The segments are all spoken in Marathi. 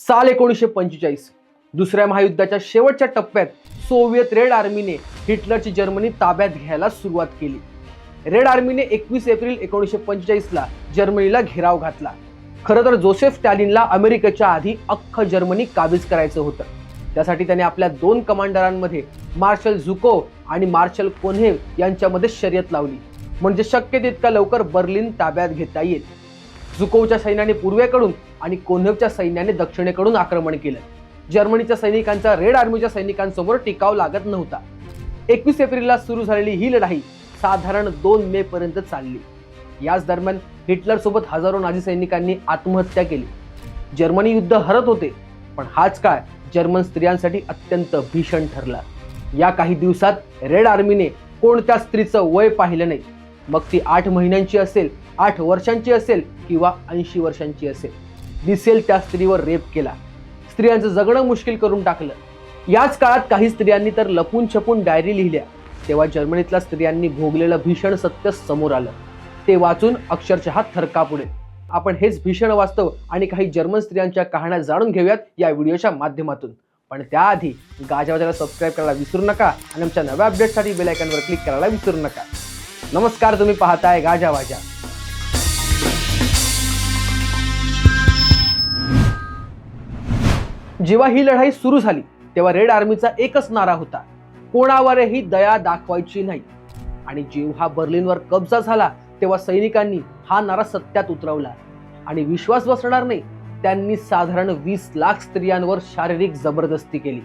साल एकोणीसशे पंचेचाळीस. दुसऱ्या महायुद्धाच्या शेवटच्या टप्प्यात सोव्हिएत रेड आर्मीने हिटलरची जर्मनी ताब्यात घ्यायला सुरुवात केली. रेड आर्मीने एकवीस एप्रिल एकोणीसशे पंचेचाळीसला जर्मनीला घेराव घातला. खरं तर जोसेफ स्टॅलिनला अमेरिकेच्या आधी अख्खं जर्मनी काबीज करायचं होतं. त्यासाठी त्याने आपल्या दोन कमांडरांमध्ये मार्शल झुको आणि मार्शल कोन्हेव यांच्यामध्ये शर्यत लावली. म्हणजे शक्य तितका लवकर बर्लिन ताब्यात घेता येईल. झुकोवच्या सैन्याने पूर्वेकडून आणि कोन्हेवच्या सैन्याने दक्षिणेकडून आक्रमण केलं. जर्मनीच्या सैनिकांचा रेड आर्मीच्या सैनिकांसमोर टिकाव लागत नव्हता. एकवीस एप्रिलला सुरू झालेली ही लढाई साधारण दोन मे पर्यंत चालली. याच दरम्यान हिटलर सोबत हजारो नाझी सैनिकांनी आत्महत्या केली. जर्मनी युद्ध हरत होते पण हाच काळ जर्मन स्त्रियांसाठी अत्यंत भीषण ठरला. या काही दिवसात रेड आर्मीने कोणत्या स्त्रीचं वय पाहिलं नाही. मग ती आठ महिन्यांची असेल आठ वर्षांची असेल किंवा ऐंशी वर्षांची असेल. दिसेल त्या स्त्रीवर रेप केला. स्त्रियांचं जगणं मुश्किल करून टाकलं. याच काळात काही स्त्रियांनी तर लपून छपून डायरी लिहिल्या. तेव्हा जर्मनीतल्या स्त्रियांनी भोगलेलं भीषण सत्य समोर आलं. ते वाचून अक्षरशः थरकाप आपण हेच भीषण वास्तव आणि काही जर्मन स्त्रियांच्या कहाण्या जाणून घेऊयात या व्हिडिओच्या माध्यमातून. पण त्याआधी गाजावाजाला सबस्क्राईब करायला विसरू नका आणि आमच्या नव्या अपडेटसाठी बेलायकॉनवर क्लिक करायला विसरू नका. नमस्कार तुम्ही पाहताय गाजावाजा जेव्हा ही लढाई सुरू झाली तेव्हा रेड आर्मीचा एकच नारा होता. कोणावरही दया दाखवायची नाही. आणि जेव्हा बर्लिनवर कब्जा झाला तेव्हा सैनिकांनी हा नारा सत्यात उतरवला. आणि विश्वास बसणार नाही त्यांनी साधारण वीस लाख स्त्रियांवर शारीरिक जबरदस्ती केली.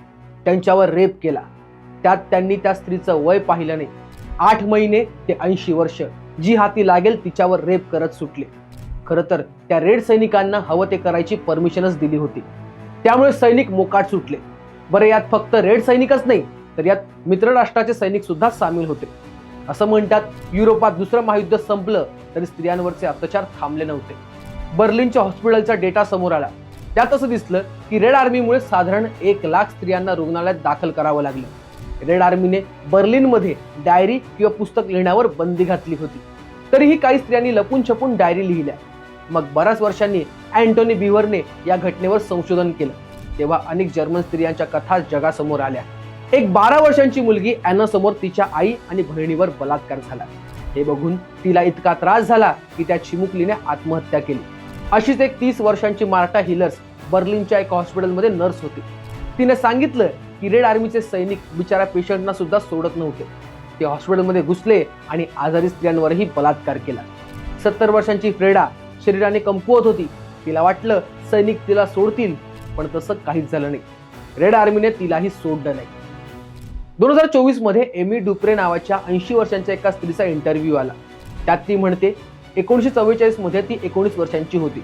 त्यांच्यावर रेप केला. त्यात त्यांनी त्या स्त्रीचं वय पाहिलं नाही. आठ महिने ते ऐंशी वर्ष. जी हाती लागेल तिच्यावर रेप करत सुटले. खरं तर त्या रेड सैनिकांना हवं ते करायची परमिशनच दिली होती. त्यामुळे सैनिक मोकाट सुटले. बरं यात फक्त रेड सैनिकच नाही तर यात मित्रराष्ट्राचे सैनिक सुद्धा सामील होते. असं म्हणतात युरोपात दुसरं महायुद्ध संपलं तरी स्त्रियांवरचे अत्याचार थांबले नव्हते. बर्लिनच्या हॉस्पिटलचा डेटा समोर आला. त्यात असं दिसलं की रेड आर्मीमुळे साधारण एक लाख स्त्रियांना रुग्णालयात दाखल करावं लागलं. रेड आर्मीने बर्लिनमध्ये डायरी किंवा पुस्तक लिहिण्यावर बंदी घातली होती. तरीही काही स्त्रियांनी लपून छपून डायरी लिहिल्या. मग बऱ्याच वर्षांनी अँटोनी बिवरने या घटनेवर संशोधन केलं. तेव्हा अनेक जर्मन स्त्रियांच्या कथा जगासमोर आल्या. एक बारा वर्षांची मुलगी अॅनासमोर तिच्या आई आणि बहिणीवर बलात्कार झाला. हे बघून तिला इतका त्रास झाला की त्या चिमुकलीने आत्महत्या केली. अशीच एक तीस वर्षांची मार्टा हिलर्स बर्लिनच्या एका हॉस्पिटलमध्ये नर्स होती. तिने सांगितलं की रेड आर्मीचे सैनिक बिचारा पेशंटना सुद्धा सोडत नव्हते. ते हॉस्पिटलमध्ये घुसले आणि आजारी स्त्रियांवरही बलात्कार केला. सत्तर वर्षांची फ्रेडा शरीराने कमकुवत होती. तिला वाटलं सैनिक तिला सोडतील पण तसं काहीच झालं नाही. रेड आर्मीने तिलाही सोडलं नाही. दोन हजार चोवीसमध्ये एमी डुप्रे नावाच्या ऐंशी वर्षांच्या एका स्त्रीचा इंटरव्ह्यू आला. त्यात ती म्हणते एकोणीसशे चव्वेचाळीसमध्ये ती एकोणीस वर्षांची होती.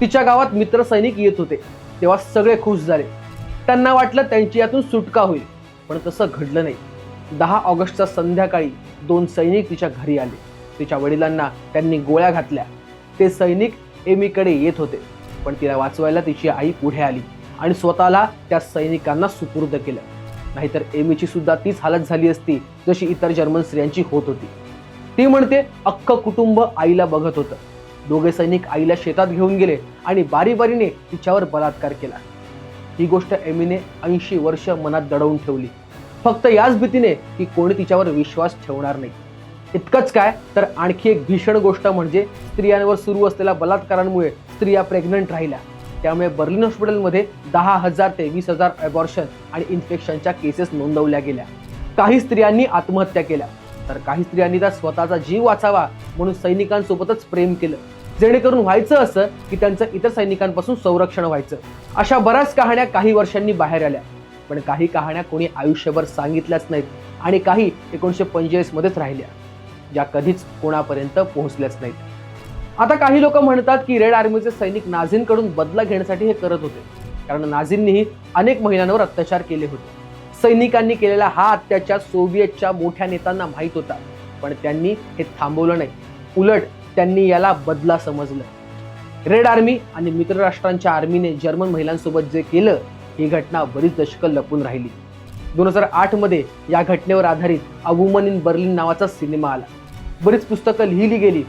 तिच्या गावात मित्र सैनिक येत होते. तेव्हा सगळे खुश झाले. त्यांना वाटलं त्यांची यातून सुटका होईल पण तसं घडलं नाही. दहा ऑगस्टच्या संध्याकाळी दोन सैनिक तिच्या घरी आले. तिच्या वडिलांना त्यांनी गोळ्या घातल्या. ते सैनिक एमीकडे येत होते. पण तिला वाचवायला तिची आई पुढे आली आणि स्वतःला त्या सैनिकांना सुपूर्द केलं. नाहीतर एमीची सुद्धा तीच हालत झाली असती जशी इतर जर्मन स्त्रियांची होत होती. ती म्हणते अख्खं कुटुंब आईला बघत होतं. दोघे सैनिक आईला शेतात घेऊन गेले आणि बारी बारीने तिच्यावर बलात्कार केला. ही गोष्ट एमीने ऐंशी वर्ष मनात दडवून ठेवली. फक्त याच भीतीने की कोणी तिच्यावर विश्वास ठेवणार नाही. इतकंच काय? तर आणखी एक भीषण गोष्ट म्हणजे स्त्रियांवर सुरू असलेल्या बलात्कारांमुळे स्त्रिया प्रेग्नंट राहिल्या. त्यामुळे बर्लिन हॉस्पिटलमध्ये दहा हजार ते वीस हजार अबॉर्शन आणि इन्फेक्शनच्या केसेस नोंदवल्या गेल्या. काही स्त्रियांनी आत्महत्या केल्या. तर काही स्त्रियांनी त्या स्वतःचा जीव वाचावा म्हणून सैनिकांसोबतच प्रेम केलं. जेणेकरून व्हायचं असं की त्यांचं इतर सैनिकांपासून संरक्षण व्हायचं. अशा बऱ्याच कहाण्या काही वर्षांनी बाहेर आल्या. पण काही कहाण्या कोणी आयुष्यभर सांगितल्याच नाहीत आणि काही एकोणीसशे पंचेचाळीसमध्येच राहिल्या. ज्या कधीच कोणापर्यंत पोहोचल्याच नाहीत. आता काही लोक म्हणतात की रेड आर्मीचे सैनिक नाझींकडून बदला घेण्यासाठी हे करत होते. कारण नाझींनीही अनेक महिलांवर अत्याचार केले होते. सैनिकांनी केलेला हा अत्याचार सोव्हिएतच्या मोठ्या नेत्यांना माहीत होता. पण त्यांनी हे थांबवलं नाही. उलट त्यांनी याला बदला समजलं. रेड आर्मी आणि मित्रराष्ट्रांच्या आर्मीने जर्मन महिलांसोबत जे केलं ही घटना बरीच दशकं लपून राहिली. दोन हजार आठमध्ये या घटनेवर आधारित अ वुमन इन बर्लिन नावाचा सिनेमा आला. बरीच पुस्तकं लिहिली गेली.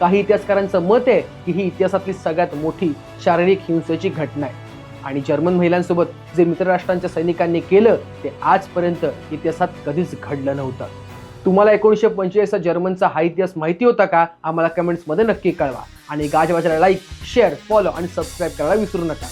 काही इतिहासकारांचं मत आहे की ही इतिहासातली सगळ्यात मोठी शारीरिक हिंसेची घटना आहे. आणि जर्मन महिलांसोबत जे मित्रराष्ट्रांच्या सैनिकांनी केलं ते आजपर्यंत इतिहासात कधीच घडलं नव्हतं. तुम्हाला एकोणीसशे पंचेचाळीसचा जर्मनचा हा इतिहास माहिती होता का? आम्हाला कमेंट्समध्ये नक्की कळवा. आणि गाजवाजाला लाईक शेअर फॉलो आणि सबस्क्राईब करायला विसरू नका.